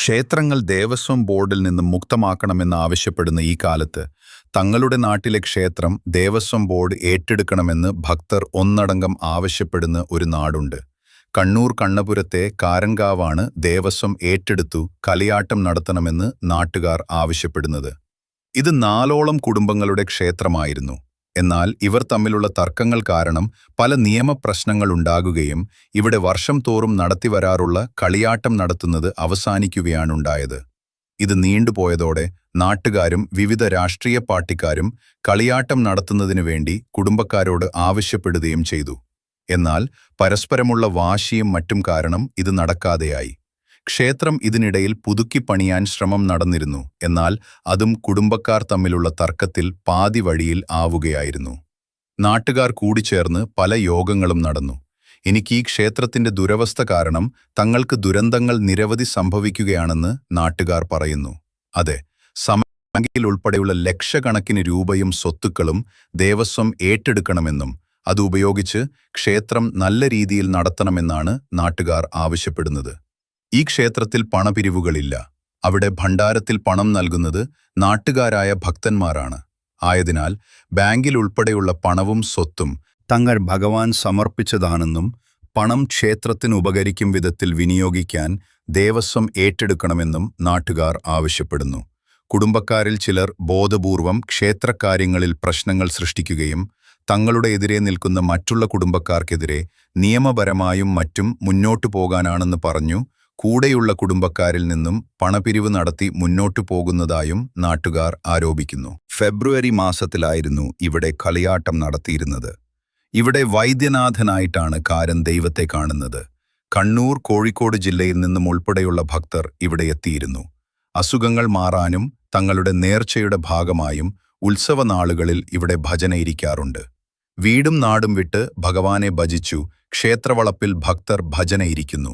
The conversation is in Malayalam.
ക്ഷേത്രങ്ങൾ ദേവസ്വം ബോർഡിൽ നിന്നും മുക്തമാക്കണമെന്ന് ആവശ്യപ്പെടുന്ന ഈ കാലത്ത് തങ്ങളുടെ നാട്ടിലെ ക്ഷേത്രം ദേവസ്വം ബോർഡ് ഏറ്റെടുക്കണമെന്ന് ഭക്തർ ഒന്നടങ്കം ആവശ്യപ്പെടുന്ന ഒരു നാടുണ്ട്. കണ്ണൂർ കണ്ണപുരത്തെ കാരങ്കാവാണ് ദേവസ്വം ഏറ്റെടുത്തു കലിയാട്ടം നടത്തണമെന്ന് നാട്ടുകാർ ആവശ്യപ്പെടുന്നത്. ഇത് നാലോളം കുടുംബങ്ങളുടെ ക്ഷേത്രമായിരുന്നു. എന്നാൽ ഇവർ തമ്മിലുള്ള തർക്കങ്ങൾ കാരണം പല നിയമപ്രശ്നങ്ങൾ ഉണ്ടാകുകയും ഇവിടെ വർഷം തോറും നടത്തിവരാറുള്ള കളിയാട്ടം നടത്തുന്നത് അവസാനിക്കുകയാണുണ്ടായത്. ഇത് നീണ്ടുപോയതോടെ നാട്ടുകാരും വിവിധ രാഷ്ട്രീയ പാർട്ടിക്കാരും കളിയാട്ടം നടത്തുന്നതിനു വേണ്ടി കുടുംബക്കാരോട് ആവശ്യപ്പെടുകയും ചെയ്തു. എന്നാൽ പരസ്പരമുള്ള വാശിയും മറ്റും കാരണം ഇത് നടക്കാതെയായി. ക്ഷേത്രം ഇതിനിടയിൽ പുതുക്കിപ്പണിയാൻ ശ്രമം നടന്നിരുന്നു. എന്നാൽ അതും കുടുംബക്കാർ തമ്മിലുള്ള തർക്കത്തിൽ പാതി വഴിയിൽ ആവുകയായിരുന്നു. നാട്ടുകാർ കൂടിച്ചേർന്ന് പല യോഗങ്ങളും നടന്നു. എനിക്ക് ഈ ക്ഷേത്രത്തിന്റെ ദുരവസ്ഥ കാരണം തങ്ങൾക്ക് ദുരന്തങ്ങൾ നിരവധി സംഭവിക്കുകയാണെന്ന് നാട്ടുകാർ പറയുന്നു. അതെ ഉൾപ്പെടെയുള്ള ലക്ഷക്കണക്കിന് രൂപയും സ്വത്തുക്കളും ദേവസ്വം ഏറ്റെടുക്കണമെന്നും അത് ഉപയോഗിച്ച് ക്ഷേത്രം നല്ല രീതിയിൽ നടത്തണമെന്നാണ് നാട്ടുകാർ ആവശ്യപ്പെടുന്നത്. ഈ ക്ഷേത്രത്തിൽ പണപിരിവുകളില്ല. അവിടെ ഭണ്ഡാരത്തിൽ പണം നൽകുന്നത് നാട്ടുകാരായ ഭക്തന്മാരാണ്. ആയതിനാൽ ബാങ്കിൽ ഉൾപ്പെടെയുള്ള പണവും സ്വത്തും തങ്ങൾ ഭഗവാൻ സമർപ്പിച്ചതാണെന്നും പണം ക്ഷേത്രത്തിന് ഉപകരിക്കും വിധത്തിൽ വിനിയോഗിക്കാൻ ദേവസ്വം ഏറ്റെടുക്കണമെന്നും നാട്ടുകാർ ആവശ്യപ്പെടുന്നു. കുടുംബക്കാരിൽ ചിലർ ബോധപൂർവം ക്ഷേത്രകാര്യങ്ങളിൽ പ്രശ്നങ്ങൾ സൃഷ്ടിക്കുകയും തങ്ങളുടെ എതിരെ നിൽക്കുന്ന മറ്റുള്ള കുടുംബക്കാർക്കെതിരെ നിയമപരമായും മറ്റും മുന്നോട്ടു പോകാനാണെന്ന് പറഞ്ഞു കൂടെയുള്ള കുടുംബക്കാരിൽ നിന്നും പണപിരിവ് നടത്തി മുന്നോട്ടു പോകുന്നതായും നാട്ടുകാർ ആരോപിക്കുന്നു. ഫെബ്രുവരി മാസത്തിലായിരുന്നു ഇവിടെ കളിയാട്ടം നടത്തിയിരുന്നത്. ഇവിടെ വൈദ്യനാഥനായിട്ടാണ് കാരൻ ദൈവത്തെ കാണുന്നത്. കണ്ണൂർ കോഴിക്കോട് ജില്ലയിൽ നിന്നും ഉൾപ്പെടെയുള്ള ഭക്തർ ഇവിടെ എത്തിയിരുന്നു. അസുഖങ്ങൾ മാറാനും തങ്ങളുടെ നേർച്ചയുടെ ഭാഗമായും ഉത്സവനാളുകളിൽ ഇവിടെ ഭജനയിരിക്കാറുണ്ട് വീടും നാടും വിട്ട് ഭഗവാനെ ഭജിച്ചു ക്ഷേത്രവളപ്പിൽ ഭക്തർ ഭജനയിരിക്കുന്നു